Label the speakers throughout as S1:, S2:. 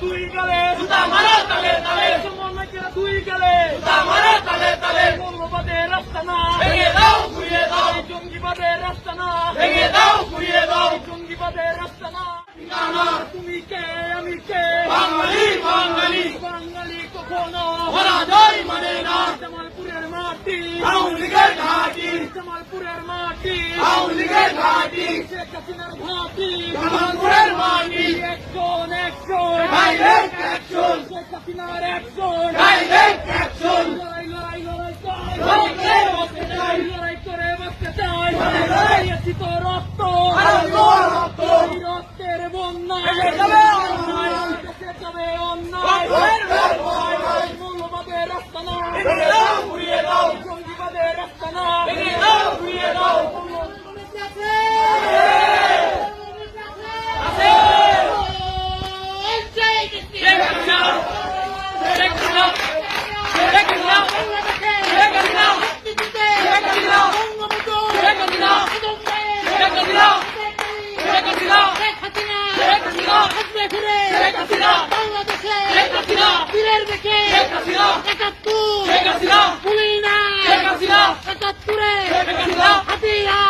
S1: তুই গেলে সুতা মারা তালে তালে। তুই গেলে মাটি। আউলিগের ঘাটি। জামালপুরের মাটি। ঘাটি। আপনার একশো
S2: বীরের দেখে একাত্তর।
S1: খুলনা
S2: একাত্তরে। হাতিয়া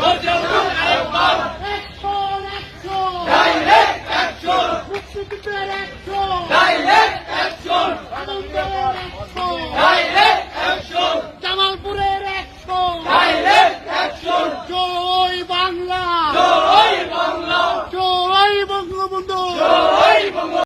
S2: ¡Contra